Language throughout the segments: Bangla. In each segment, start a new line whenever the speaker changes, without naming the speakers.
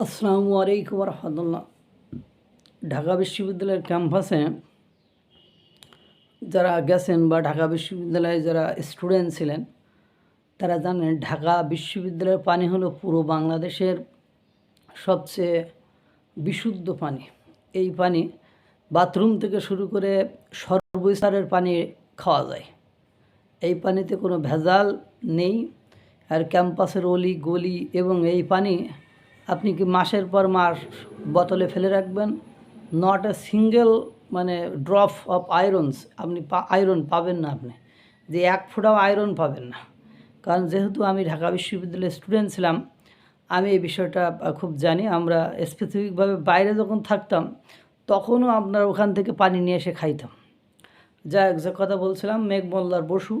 আসসালামু আলাইকুম রহমতুল্লাহ। ঢাকা বিশ্ববিদ্যালয়ের ক্যাম্পাসে যারা গেছেন বা ঢাকা বিশ্ববিদ্যালয়ে যারা স্টুডেন্ট ছিলেন, তারা জানেন ঢাকা বিশ্ববিদ্যালয়ের পানি হলো পুরো বাংলাদেশের সবচেয়ে বিশুদ্ধ পানি। এই পানি বাথরুম থেকে শুরু করে সর্বস্তরের পানি খাওয়া যায়। এই পানিতে কোনো ভেজাল নেই। আর ক্যাম্পাসের অলি গলি এবং এই পানি আপনি কি মাসের পর মাস বোতলে ফেলে রাখবেন? নট এ সিঙ্গেল মানে ড্রপ অফ আয়রনস আপনি আয়রন পাবেন না আপনি। যে এক ফোঁটাও আয়রন পাবেন না। কারণ যেহেতু আমি ঢাকা বিশ্ববিদ্যালয়ের স্টুডেন্ট ছিলাম, আমি এই বিষয়টা খুব জানি। আমরা স্পেসিফিকভাবে বাইরে যখন থাকতাম, তখনও আপনার ওখান থেকে পানি নিয়ে এসে খাইতাম। যা এক কথা বলছিলাম, মেঘ মোল্লার বসু,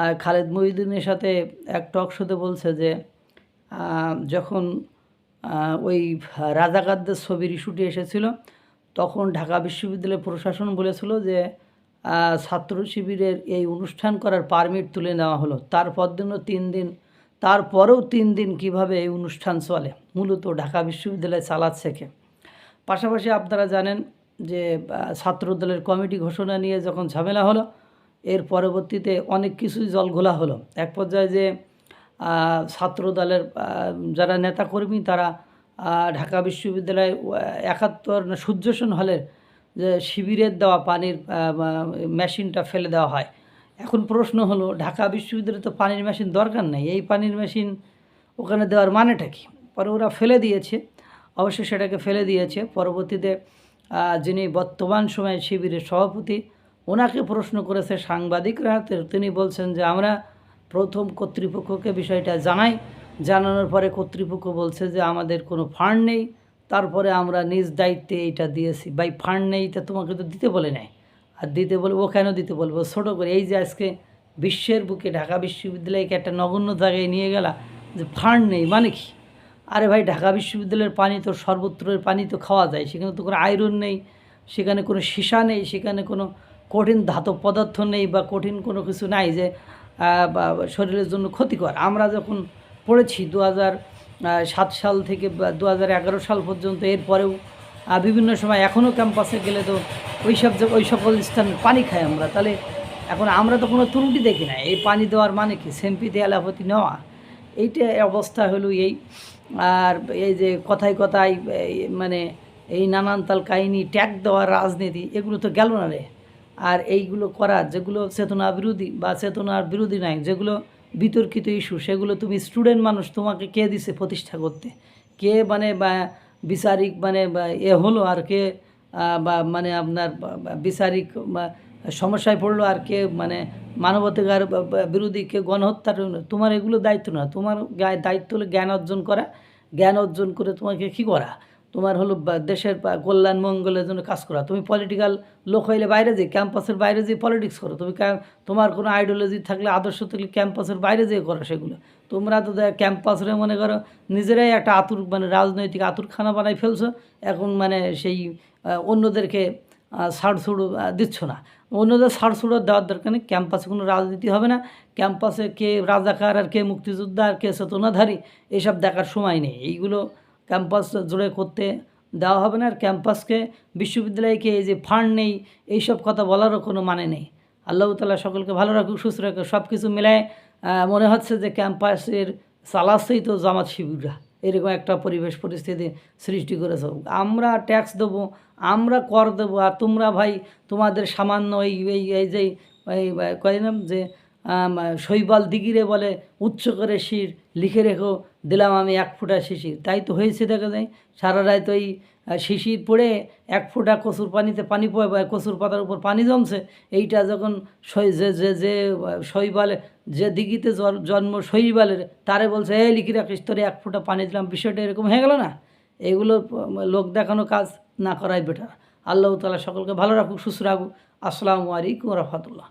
আর খালেদ মহিউদ্দিনের সাথে এক টক শোতে বলছে যে যখন ওই রাজাকারদের ছবির ইস্যুটি এসেছিল। তখন ঢাকা বিশ্ববিদ্যালয় প্রশাসন বলেছিল যে ছাত্র শিবিরের এই অনুষ্ঠান করার পারমিট তুলে নেওয়া হলো। তারপর দিনও তিন দিন, তারপরেও তিন দিন কীভাবে এই অনুষ্ঠান চলে, মূলত ঢাকা বিশ্ববিদ্যালয় চালাচ্ছে কে পাশাপাশি আপনারা জানেন যে ছাত্রদলের কমিটি ঘোষণা নিয়ে যখন ঝামেলা হলো, এর পরবর্তীতে অনেক কিছুই জলঘোলা হলো। এক পর্যায়ে যে আহ, ছাত্রদলের যারা নেতাকর্মী তারা ঢাকা বিশ্ববিদ্যালয়ে একাত্তর সূর্যসেন হলের যে শিবিরের দেওয়া পানির মেশিনটা ফেলে দেওয়া হয়। এখন প্রশ্ন হলো ঢাকা বিশ্ববিদ্যালয়ে তো পানির মেশিন দরকার নেই। এই পানির মেশিন ওখানে দেওয়ার মানেটা কি? পরে ওরা ফেলে দিয়েছে। অবশ্য সেটাকে ফেলে দিয়েছে। পরবর্তীতে যিনি বর্তমান সময়ে শিবিরের সভাপতি ওনাকে প্রশ্ন করেছে সাংবাদিকরা। তিনি বলছেন যে আমরা প্রথম কর্তৃপক্ষকে বিষয়টা জানাই। জানানোর পরে কর্তৃপক্ষ বলছে যে আমাদের কোনো ফান্ড নেই। তারপরে আমরা নিজ দায়িত্বে এটা দিয়েছি। বাই ফান্ড নেই তা তোমাকে তো দিতে বলে নাই। আর দিতে বলব ও কেন দিতে বলব? ছোটো করে এই যে আজকে বিশ্বের বুকে, ঢাকা বিশ্ববিদ্যালয়কে একটা নগণ্য জায়গায় নিয়ে গেলা যে ফান্ড নেই মানে কি? আরে ভাই, ঢাকা বিশ্ববিদ্যালয়ের পানি তো সর্বত্রের পানি তো খাওয়া যায়। সেখানে তো কোনো আয়রন নেই, সেখানে কোনো সীসা নেই, সেখানে কোনো কঠিন ধাতব পদার্থ নেই বা কঠিন কোনো কিছু নাই যে শরীরের জন্য ক্ষতিকর। আমরা যখন পড়েছি দু সাত সাল থেকে দু এগারো সাল পর্যন্ত, এরপরেও বিভিন্ন সময় এখনও ক্যাম্পাসে গেলে তো ওই সব ওই সকল স্থান পানি খাই আমরা। তাহলে এখন আমরা তো কোনো ত্রুটি দেখি না। এই পানি দেওয়ার মানে কি? সেম্পিতে এলাপতি নেওয়া। এইটা অবস্থা হলো এই। আর এই যে কথায় কথায় মানে এই নানান তাল কাহিনী, ট্যাগ দেওয়ার রাজনীতি, এগুলো তো গেল না রে। আর এইগুলো করার যেগুলো চেতনা বিরোধী বা চেতনার বিরোধী নাই, যেগুলো বিতর্কিত ইস্যু সেগুলো তুমি স্টুডেন্ট মানুষ তোমাকে কে দিছে প্রতিষ্ঠা করতে? কে মানে বা বিচারিক মানে এ হলো আর কে বা মানে আপনার বিচারিক সমস্যায় পড়ল আর কে মানে মানবাধিকার বিরোধী কে গণহত্যার তোমার এগুলো দায়িত্ব না। তোমার দায়িত্ব হলো জ্ঞান অর্জন করা। জ্ঞান অর্জন করে তোমাকে কী করা? তোমার হলো দেশের কল্যাণ মঙ্গলের জন্য কাজ করা। তুমি পলিটিক্যাল লোক হইলে বাইরে যে ক্যাম্পাসের বাইরে যে পলিটিক্স করো। তুমি তোমার কোনো আইডিওলজি থাকলে, আদর্শ থাকলে ক্যাম্পাসের বাইরে যেয়ে করো সেগুলো। তোমরা তো ক্যাম্পাসরে মনে করো নিজেরাই একটা আতুর মানে রাজনৈতিক আতুরখানা বানাই ফেলছো। এখন মানে সেই অন্যদেরকে ছাড় ছুড়ো দিচ্ছ না। অন্যদের ছাড় ছুড়ো দেওয়ার দরকার নেই। ক্যাম্পাসে কোনো রাজনীতি হবে না। ক্যাম্পাসে কে রাজাকার আর কে মুক্তিযোদ্ধা আর কে চেতনাধারী এসব দেখার সময় নেই। এইগুলো ক্যাম্পাস জুড়ে করতে দেওয়া হবে না আর ক্যাম্পাসকে, বিশ্ববিদ্যালয়কে এই যে ফান্ড নেই, এইসব কথা বলারও কোনো মানে নেই। আল্লাহ তালা সকলকে ভালো রাখুক, সুস্থ রাখুক সব কিছু মিলায় মনে হচ্ছে যে ক্যাম্পাসের চালাচ্ছেই তো জামাত শিবিররা এরকম একটা পরিবেশ পরিস্থিতি সৃষ্টি করেছে। আমরা ট্যাক্স দেবো, আমরা কর দেবো, আর তোমরা ভাই তোমাদের সামান্য এই এই যে কয় নাম যে শৈবাল দিগিরে বলে উচ্চ করে শির লিখে রেখো দিলাম আমি এক ফোঁটা শিশির। তাই তো হয়েছে দেখা যায় সারা রাত ওই আহ, শিশির পড়ে এক ফোঁটা কচুর পানিতে পানি পড়ে কচুর পাতার উপর পানি জমছে এইটা যখন যে যে যে শৈবালে যে দিঘিতে জন্ম শৈবালের তারে বলছে এই লিখি রাখিস তোরে এক ফোঁটা পানি দিলাম। বিষয়টা এরকম হয়ে গেল না? এগুলো লোক দেখানো কাজ না করাই বেটার। আল্লাহ তালা সকলকে ভালো রাখুক সুস্থ রাখুক। আসসালামু আলাইকুম রহমতুল্লাহ।